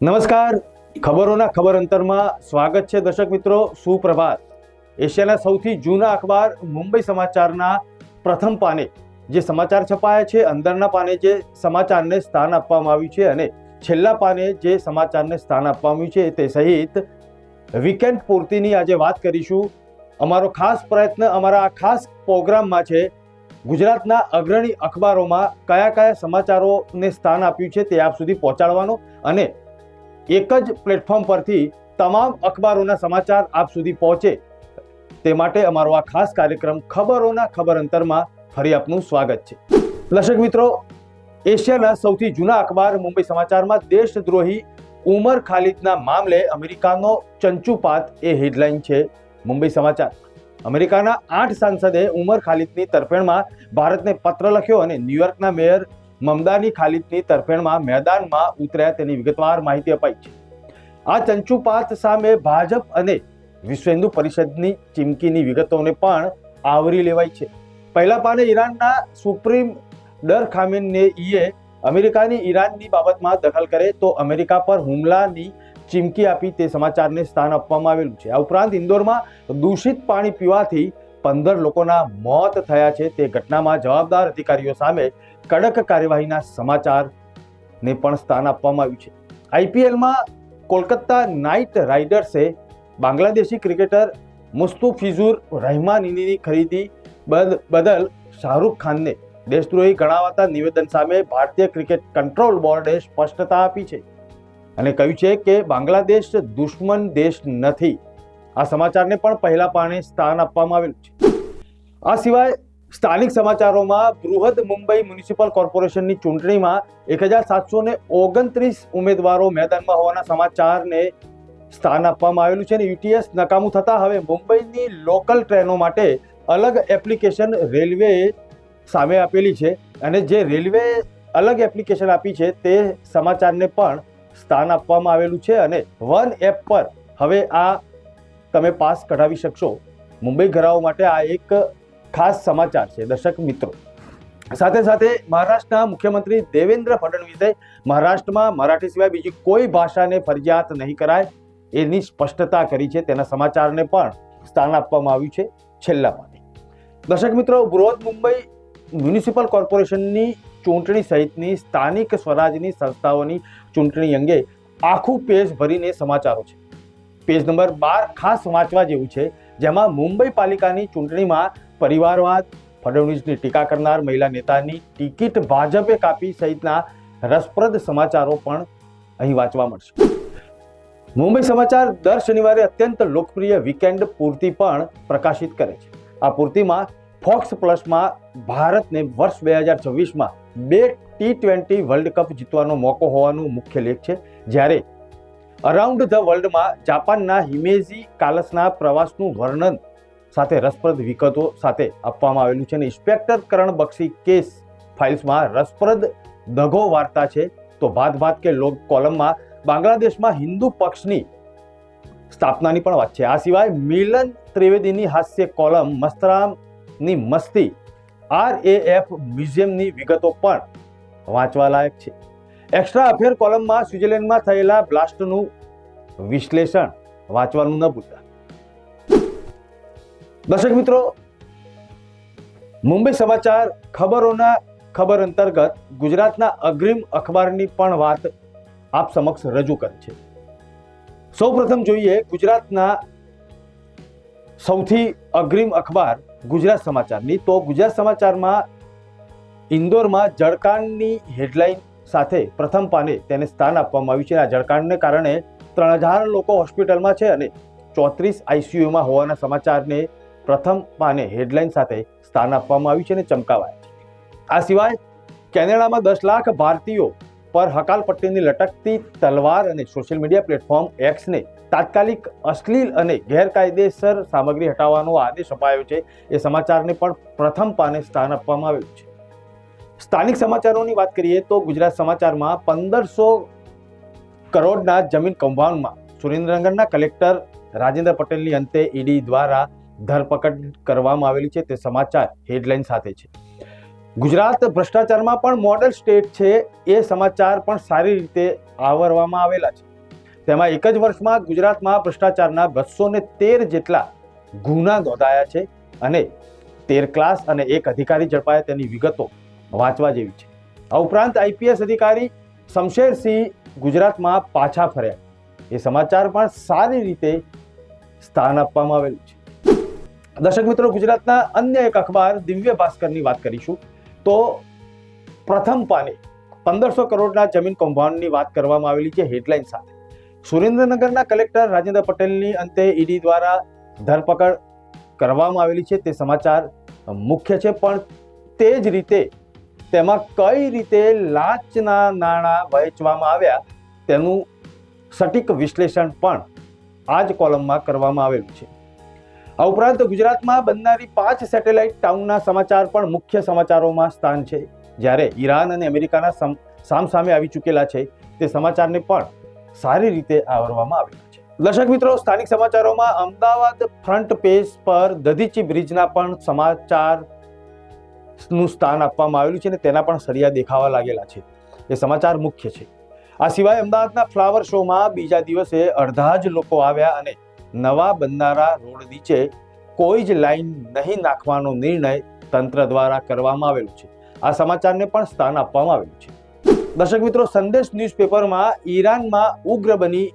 નમસ્કાર. ખબરોના ખબર અંતરમાં સ્વાગત છે દર્શક મિત્રો, સુપ્રભાત. એશિયાના સૌથી જૂના અખબાર મુંબઈ સમાચારના પ્રથમ પાને. જે સમાચાર છપાયા છે, અંદરના પાને જે સમાચારને સ્થાન આપવામાં આવ્યું છે અને છેલ્લા પાને જે સમાચારને સ્થાન આપવામાં આવ્યું છે તે સહિત વીકેન્ડ પૂર્તિની આજે વાત કરીશું. અમારો ખાસ પ્રયત્ન, અમારા આ ખાસ પ્રોગ્રામમાં છે, ગુજરાતના અગ્રણી અખબારોમાં કયા કયા સમાચારોને સ્થાન આપ્યું છે તે આપ સુધી પહોંચાડવાનો અને એક જ પ્લેટફોર્મ પરથી તમામ અખબારોના સમાચાર આપ સુધી પહોંચે. તે માટે અમારો આ ખાસ કાર્યક્રમ ખબરોના ખબર અંતરમાં ફરી આપનું સ્વાગત છે. દર્શક મિત્રો, એશિયાના સૌથી જૂના અખબાર મુંબઈ સમાચારમાં દેશદ્રોહી ઉમર ખાલિદના મામલે અમેરિકાનો ચંચુપાત એ હેડલાઇન છે મુંબઈ સમાચાર. અમેરિકાના આઠ સાંસદે ઉમર ખાલિદની તરફેણમાં ભારતને પત્ર લખ્યો અને ન્યુયોર્કના મેયર મમદાની ખાલિદની તરફેણમાં મેદાનમાં ઉતર્યા તેની વિગતવાર માહિતી અપાઈ છે. આ ચંચુપાત સામે ભાજપ અને વિશ્વ હિન્દુ પરિષદની ચીમકીની વિગતોને પણ આવરી લેવાઈ છે. પહેલા પાને ઈરાનના સુપ્રીમ દર ખામીનને ઈએ અમેરિકાની ઈરાનની બાબતમાં દખલ કરે તો અમેરિકા પર હુમલાની ચીમકી આપી તે સમાચારને સ્થાન આપવામાં આવેલું છે. આ ઉપરાંત ઇન્દોરમાં દૂષિત પાણી પીવાથી પંદર લોકોના મોત થયા છે. તે ઘટનામાં જવાબદાર અધિકારીઓ સામે કડક કાર્યવાહીના સમાચારને પણ સ્થાન આપવામાં આવ્યું છે. આઈપીએલમાં કોલકાતા નાઇટ રાઇડર્સે બાંગ્લાદેશી ક્રિકેટર મુસ્તુફિઝુર રહેમાનીની ખરીદી બદ- બદલ શાહરૂખ ખાનને દેશદ્રોહી ગણાવાતા નિવેદન સામે ભારતીય ક્રિકેટ કંટ્રોલ બોર્ડે સ્પષ્ટતા આપી છે અને કહ્યું છે કે બાંગ્લાદેશ દુશ્મન દેશ નથી. આ સમાચારને પણ પહેલા પાણે સ્થાન આપવામાં આવેલું છે. આ સિવાય સ્થાનિક સમાચારોમાં બૃહદ મુંબઈ મ્યુનિસિપલ કોર્પોરેશનની ચૂંટણીમાં એક હજાર સાતસો ને ઓગણત્રીસ ઉમેદવારો મેદાનમાં હોવાના સમાચારને સ્થાન આપવામાં આવેલું છે અને યુટીએસ નકામું થતાં હવે મુંબઈની લોકલ ટ્રેનો માટે અલગ એપ્લિકેશન રેલવેએ સામે આપેલી છે અને જે રેલવે અલગ એપ્લિકેશન આપી છે તે સમાચારને પણ સ્થાન આપવામાં આવેલું છે અને વન એપ પર હવે આ તમે પાસ કઢાવી શકશો. મુંબઈ ઘરાઓ માટે આ એક ખાસ સમાચાર છે, દર્શક મિત્રો. સાથે સાથે મહારાષ્ટ્રના મુખ્યમંત્રી દેવેન્દ્ર ફડણવીસે મહારાષ્ટ્રમાં મરાઠી સિવાય બીજી કોઈ ભાષાને ફરજિયાત નહીં કરાય એની સ્પષ્ટતા કરી છે. તેના સમાચારને પણ સ્થાન આપવામાં આવ્યું છે છેલ્લા પાને દર્શક મિત્રો, બૃહદ મુંબઈ મ્યુનિસિપલ કોર્પોરેશનની ચૂંટણી સહિતની સ્થાનિક સ્વરાજની સંસ્થાઓની ચૂંટણી અંગે આખું પેજ ભરીને સમાચારો છે. પેજ નંબર બાર ખાસ વાંચવા જેવું છે. જેમાં મુંબઈ પાલિકાની ચૂંટણીમાં પરિવારવાદ, ફડણવીસની ટીકા કરનાર મહિલા નેતાની ટિકિટ ભાજપે કાપી સહિતના રસપ્રદ સમાચારો પણ અહીં વાંચવા મળશે. મુંબઈ સમાચાર દર શનિવારે અત્યંત લોકપ્રિય વીકેન્ડ પૂર્તિ પણ પ્રકાશિત કરે છે. આ પૂર્તિમાં ફોક્સ પ્લસમાં ભારતને વર્ષ બે હજાર છવ્વીસમાં બે ટી ટ્વેન્ટી વર્લ્ડ કપ જીતવાનો મોકો હોવાનું મુખ્ય લેખ છે. જ્યારે અરાઉન્ડ ધ વર્લ્ડમાં જાપાનના હિમેજી કાલસના પ્રવાસનું વર્ણન સાથે રસપ્રદ વિગતો સાથે આપવામાં આવેલું છે અને ઇન્સ્પેક્ટર કરણ બક્ષી કેસ ફાઇલ્સમાં રસપ્રદ દગો વાર્તા છે. તો ભાત ભાત કે લોક કોલમમાં બાંગ્લાદેશમાં હિન્દુ પક્ષની સ્થાપનાની પણ વાત છે. આ સિવાય મિલન ત્રિવેદીની હાસ્ય કોલમ મસ્તરામની મસ્તી આર એ એફ મ્યુઝિયમની વિગતો પણ વાંચવા લાયક છે. એક્સ્ટ્રા અફેર કોલમમાં સ્વિટરલેન્ડમાં થયેલા બ્લાસ્ટનું વિશ્લેષણ વાંચવાનું ન ભૂલતા દર્શક મિત્રો, મુંબઈ સમાચાર ખબરોના ખબર અંતર્ગત ગુજરાતના અગ્રિમ અખબારની પણ વાત આપ સમક્ષ રજૂ કરે છે. સૌપ્રથમ જોઈએ ગુજરાતના સૌથી અગ્રિમ અખબાર ગુજરાત સમાચારની. તો ગુજરાત સમાચારમાં ઇન્દોરમાં જળકાંડની હેડલાઇન સાથે પ્રથમ પાને તેને સ્થાન આપવામાં આવ્યું છે. આ જળકાંડને કારણે ત્રણ હજાર લોકો હોસ્પિટલમાં છે અને ચોત્રીસ આઈસીયુમાં હોવાના સમાચારને પ્રથમ પાને હેડલાઇન સાથે સ્થાન આપવામાં આવ્યું છે અને ચમકાવાયા છે. આ સિવાય કેનેડામાં દસ લાખ ભારતીયો પર હકાલપટ્ટીની લટકતી તલવાર અને સોશિયલ મીડિયા પ્લેટફોર્મ એક્સને તાત્કાલિક અશ્લીલ અને ગેરકાયદેસર સામગ્રી હટાવવાનો આદેશ અપાયો છે. એ સમાચારને પણ પ્રથમ પાને સ્થાન આપવામાં આવ્યું છે. સ્થાનિક સમાચારોની વાત કરીએ તો ગુજરાત સમાચારમાં પંદરસો કરોડના જમીન કૌભાંડમાં સુરેન્દ્રનગરના કલેક્ટર રાજેન્દ્ર પટેલની અંતે ઈડી દ્વારા ધરપકડ કરવામાં આવેલી છે. તે સમાચાર હેડલાઇન સાથે છે. ગુજરાત ભ્રષ્ટાચારમાં પણ મોડલ સ્ટેટ છે. એ સમાચાર પણ સારી રીતે આવરવામાં આવેલા છે. તેમાં એક જ વર્ષમાં ગુજરાતમાં ભ્રષ્ટાચારના બસો ને તેર જેટલા ગુના નોંધાયા છે અને તેર ક્લાસ અને એક અધિકારી ઝડપાયા. તેની વિગતો વાંચવા જેવી છે. આ ઉપરાંત આઈપીએસ અધિકારી શમશેરસિંહ ગુજરાતમાં પાછા ફર્યા. એ સમાચાર પણ સારી રીતે સ્થાન આપવામાં આવેલું છે. દર્શક મિત્રો, ગુજરાતના અન્ય એક અખબાર દિવ્ય ભાસ્કરની વાત કરીશું તો પ્રથમ પાને પંદરસો કરોડના જમીન કૌભાંડની વાત કરવામાં આવેલી છે હેડલાઇન સાથે. સુરેન્દ્રનગરના કલેક્ટર રાજેન્દ્ર પટેલની અંતે ઈડી દ્વારા ધરપકડ કરવામાં આવેલી છે તે સમાચાર મુખ્ય છે, પણ તે જ રીતે તેમાં કઈ રીતે લાંચના નાણાં વહેંચવામાં આવ્યા તેનું સટીક વિશ્લેષણ પણ આ જ કોલમમાં કરવામાં આવેલું છે. આ ઉપરાંત ગુજરાતમાં બનનારી પાંચ સેટેલાઇટ ટાઉનના સમાચાર પણ મુખ્ય સમાચારોમાં સ્થાન છે. જ્યારે ઈરાન અને અમેરિકાના સમ- સામસામે આવી ચૂકેલા છે, તે સમાચારને પણ સારી રીતે આવરવામાં આવેલા છે. દર્શક મિત્રો, સ્થાનિક સમાચારોમાં અમદાવાદ ફ્રન્ટ પેજ પર દધીચી બ્રિજના પણ સમાચાર નું સ્થાન આપવામાં આવેલું છે અને તેના પણ સળિયા દેખાવા લાગેલા છે. એ સમાચાર મુખ્ય છે. આ સિવાય અમદાવાદના ફ્લાવર શોમાં બીજા દિવસે અડધા જ લોકો આવ્યા અને નવા બનનારા રોડ નીચે કોઈ જ લાઈન નહીં નાખવાનો નિર્ણય તંત્ર દ્વારા કરવામાં આવેલો છે. આ સમાચારને પણ સ્થાન આપવામાં આવેલું છે. દર્શક મિત્રો, સંદેશ ન્યૂઝપેપરમાં ઈરાનમાં ઉગ્ર બની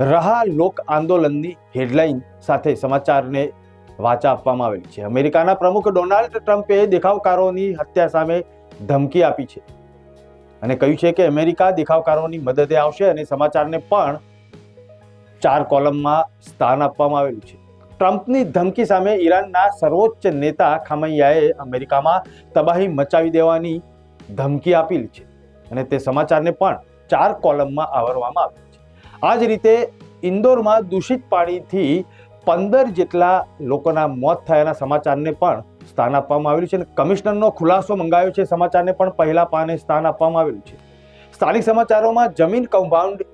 રહા લોક આંદોલનની હેડલાઇન સાથે સમાચારને વાચા આપવામાં આવેલી છે. અમેરિકાના પ્રમુખ ડોનાલ્ડ ટ્રમ્પે દેખાવકારોની હત્યા સામે ધમકી આપી છે અને કહ્યું છે કે અમેરિકા દેખાવકારોની મદદે આવશે અને સમાચારને પણ ચાર કોલમમાં સ્થાન આપવામાં આવેલું છે. ટ્રમ્પની ધમકી સામે ઈરાનના સર્વોચ્ચ નેતા ખામૈયાએ અમેરિકામાં તબાહી મચાવી દેવાની ધમકી આપેલી છે અને તે સમાચારને પણ ચાર કોલમમાં આવરવામાં આવ્યું છે. આ જ રીતે ઇન્દોરમાં દૂષિત પાણીથી પંદર જેટલા લોકોના મોત થયાના સમાચારને પણ સ્થાન આપવામાં આવેલું છે અને કમિશનરનો ખુલાસો મંગાવ્યો છે સમાચારને પણ પહેલા પાને સ્થાન આપવામાં આવેલું છે. સ્થાનિક સમાચારોમાં જમીન કૌભાંડ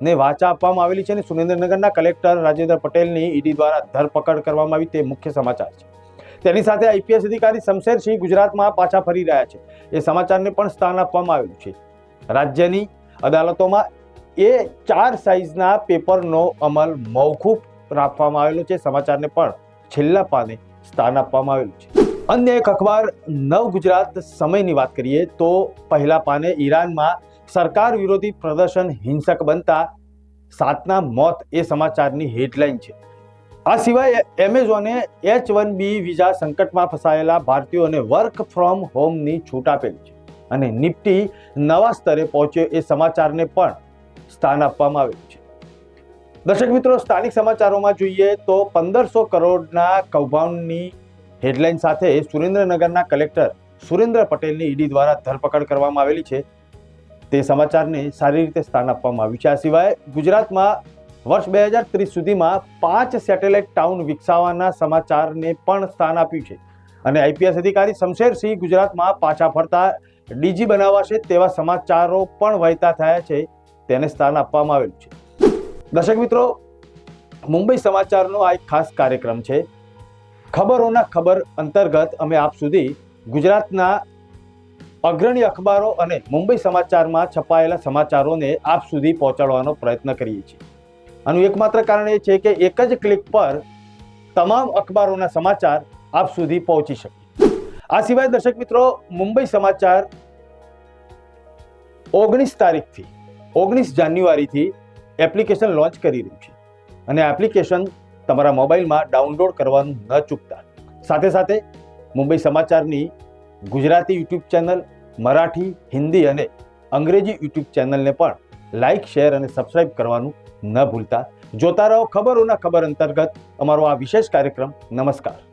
ને વાચા આપવામાં આવેલી છે અને સુરેન્દ્રનગરના કલેક્ટર રાજેન્દ્ર પટેલની ઈડી દ્વારા ધરપકડ કરવામાં આવી તે મુખ્ય સમાચાર છે. તેની સાથે આઈપીએસ અધિકારી શમશેરસિંહ ગુજરાતમાં પાછા ફરી રહ્યા છે. એ સમાચારને પણ સ્થાન આપવામાં આવેલું છે. રાજ્યની અદાલતોમાં એ ચાર સાઇઝના પેપરનો અમલ મોકૂફ રાખવામાં આવેલો છે. સમાચારને પણ છેલ્લા પાને સ્થાન આપવામાં આવેલું છે. અન્ય એક અખબાર, નવ ગુજરાત સમયની વાત કરીએ તો પહેલા પાને ઈરાનમાં સરકાર વિરોધી પ્રદર્શન હિંસક બનતા સાતના મોત એ સમાચારની હેડલાઇન છે. આ સિવાય એમેઝોને એચ વન બી વિઝા સંકટમાં ફસાયેલા ભારતીયોને વર્ક ફ્રોમ હોમની છૂટ આપેલી છે અને નિફ્ટી નવા સ્તરે પહોંચ્યો એ સમાચારને પણ સ્થાન આપવામાં આવેલું છે. દર્શક મિત્રો, સ્થાનિક સમાચારોમાં જોઈએ તો પંદરસો કરોડના કૌભાંડની હેડલાઇન સાથે સુરેન્દ્રનગરના કલેક્ટર સુરેન્દ્ર પટેલની ઈડી દ્વારા ધરપકડ કરવામાં આવેલી છે. તે સમાચારને સારી રીતે સ્થાન આપવામાં આવ્યું છે. આ સિવાય ગુજરાતમાં વર્ષ બે હજાર ત્રીસ સુધીમાં પાંચ સેટેલાઇટ ટાઉન વિકસાવવાના સમાચારને પણ સ્થાન આપ્યું છે. અને આઈપીએસ અધિકારી શમશેરસિંહ ગુજરાતમાં પાછા ફરતા ડીજી બનાવાશે તેવા સમાચારો પણ વહેતા થયા છે. તેને સ્થાન આપવામાં આવેલું છે. દર્શક મિત્રો, મુંબઈ સમાચારનો આ એક ખાસ કાર્યક્રમ છે. ખબરોના ખબર અંતર્ગત અમે આપ સુધી ગુજરાતના અગ્રણી અખબારો અને મુંબઈ સમાચારમાં છપાયેલા સમાચારોને આપ સુધી પહોંચાડવાનો પ્રયત્ન કરીએ છીએ. આનું એકમાત્ર કારણ એ છે કે એક જ ક્લિક પર તમામ અખબારોના સમાચાર આપ સુધી પહોંચી શકે. આ સિવાય દર્શક મિત્રો, મુંબઈ સમાચાર ઓગણીસ તારીખથી, ઓગણીસ જાન્યુઆરીથી એપ્લિકેશન લોન્ચ કરી રહ્યું છે. અને એપ્લિકેશન તમારા મોબાઈલમાં ડાઉનલોડ કરવાનું ન ચૂકતા. સાથે સાથે મુંબઈ સમાચારની ગુજરાતી યુટ્યુબ ચેનલ, મરાઠી, હિન્દી અને અંગ્રેજી યુટ્યુબ ચેનલને પણ લાઇક શેર અને સબસ્ક્રાઇબ કરવાનું ન ભૂલતા. જોતા રહો ખબરોના ખબર અંતર્ગત અમારો આ વિશેષ કાર્યક્રમ. નમસ્કાર.